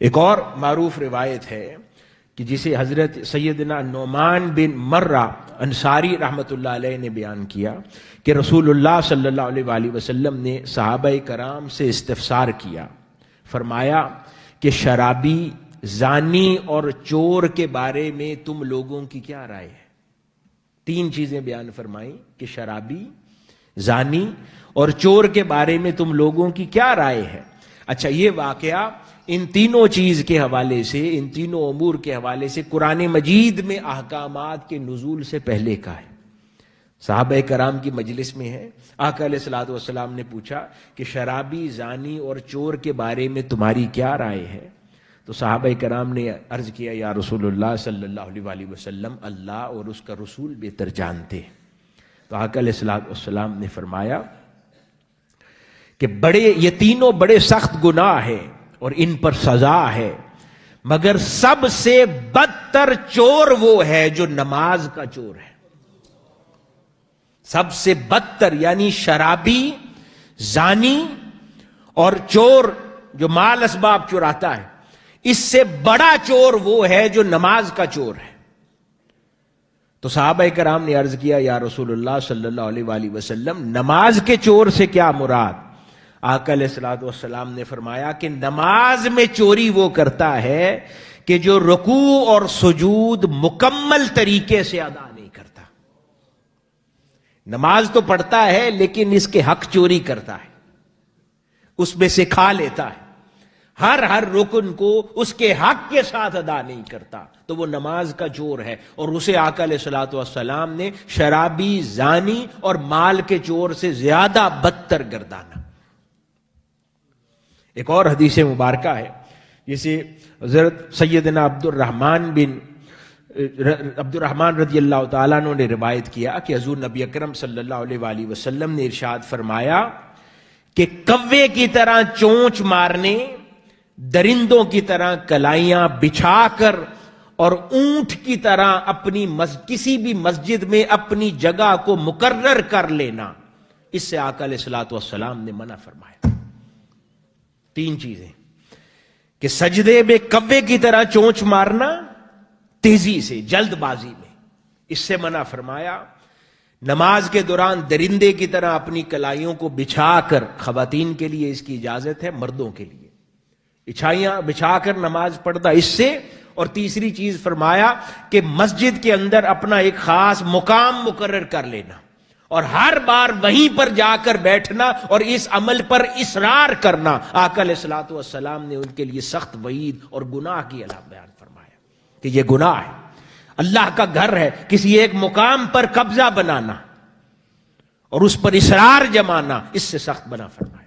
ایک اور معروف روایت ہے کہ جسے حضرت سیدنا نعمان بن مرہ انصاری رحمت اللہ علیہ نے بیان کیا کہ رسول اللہ صلی اللہ علیہ وآلہ وسلم نے صحابہ کرام سے استفسار کیا، فرمایا کہ شرابی زانی اور چور کے بارے میں تم لوگوں کی کیا رائے ہے؟ تین چیزیں بیان فرمائی کہ شرابی، زانی اور چور کے بارے میں تم لوگوں کی کیا رائے ہے؟ اچھا یہ واقعہ ان تینوں چیز کے حوالے سے، ان تینوں امور کے حوالے سے قرآن مجید میں احکامات کے نزول سے پہلے کا ہے۔ صحابہ کرام کی مجلس میں ہے۔ آقا علیہ السلاۃ والسلام نے پوچھا کہ شرابی، زانی اور چور کے بارے میں تمہاری کیا رائے ہے؟ تو صحابہ کرام نے عرض کیا، یا رسول اللہ صلی اللہ علیہ وآلہ وسلم، اللہ اور اس کا رسول بہتر جانتے تو آقا علیہ السلاۃ والسلام نے فرمایا کہ بڑے یہ تینوں بڑے سخت گناہ ہیں اور ان پر سزا ہے۔ مگر سب سے بدتر چور وہ ہے جو نماز کا چور ہے۔ سب سے بدتر یعنی شرابی، زانی اور چور جو مال اسباب چوراتا ہے۔ اس سے بڑا چور وہ ہے جو نماز کا چور ہے۔ تو صحابہ کرام نے عرض کیا، یا رسول اللہ صلی اللہ علیہ وآلہ وسلم، نماز کے چور سے کیا مراد؟ آقا علیہ السلاۃ والسلام نے فرمایا کہ نماز میں چوری وہ کرتا ہے کہ جو رکوع اور سجود مکمل طریقے سے ادا نہیں کرتا۔ نماز تو پڑھتا ہے لیکن اس کے حق چوری کرتا ہے۔ اس میں سے کھا لیتا ہے۔ ہر ہر رکن کو اس کے حق کے ساتھ ادا نہیں کرتا۔ تو وہ نماز کا چور ہے اور اسے آقا علیہ سلاۃ والسلام نے شرابی، زانی اور مال کے چور سے زیادہ بدتر گردانا۔ ایک اور حدیث مبارکہ ہے جسے حضرت سیدنا عبد الرحمن بن عبد الرحمن رضی اللہ تعالیٰ نے روایت کیا کہ حضور نبی اکرم صلی اللہ علیہ وآلہ وسلم نے ارشاد فرمایا کہ کوے کی طرح چونچ مارنے، درندوں کی طرح کلائیاں بچھا کر اور اونٹ کی طرح اپنی کسی بھی مسجد میں اپنی جگہ کو مقرر کر لینا، اس سے آقا علیہ السلاۃ والسلام نے منع فرمایا۔ تین چیزیں۔ کہ سجدے میں کبے کی طرح چونچ مارنا تیزی سے، جلد بازی میں۔ اس سے منع فرمایا، نماز کے دوران درندے کی طرح اپنی کلائیوں کو بچھا کر خواتین کے لیے اس کی اجازت ہے، مردوں کے لیے۔ اچھائیاں بچھا کر نماز پڑھتا اس سے۔ اور تیسری چیز فرمایا کہ مسجد کے اندر اپنا ایک خاص مقام مقرر کر لینا۔ اور ہر بار وہیں پر جا کر بیٹھنا اور اس عمل پر اصرار کرنا۔ آکل اصلاۃ والسلام نے ان کے لیے سخت وعید اور گناہ کی علام بیان فرمایا کہ یہ گناہ ہے۔ اللہ کا گھر ہے، کسی ایک مقام پر قبضہ بنانا اور اس پر اصرار جمانا، اس سے سخت بنا فرمایا۔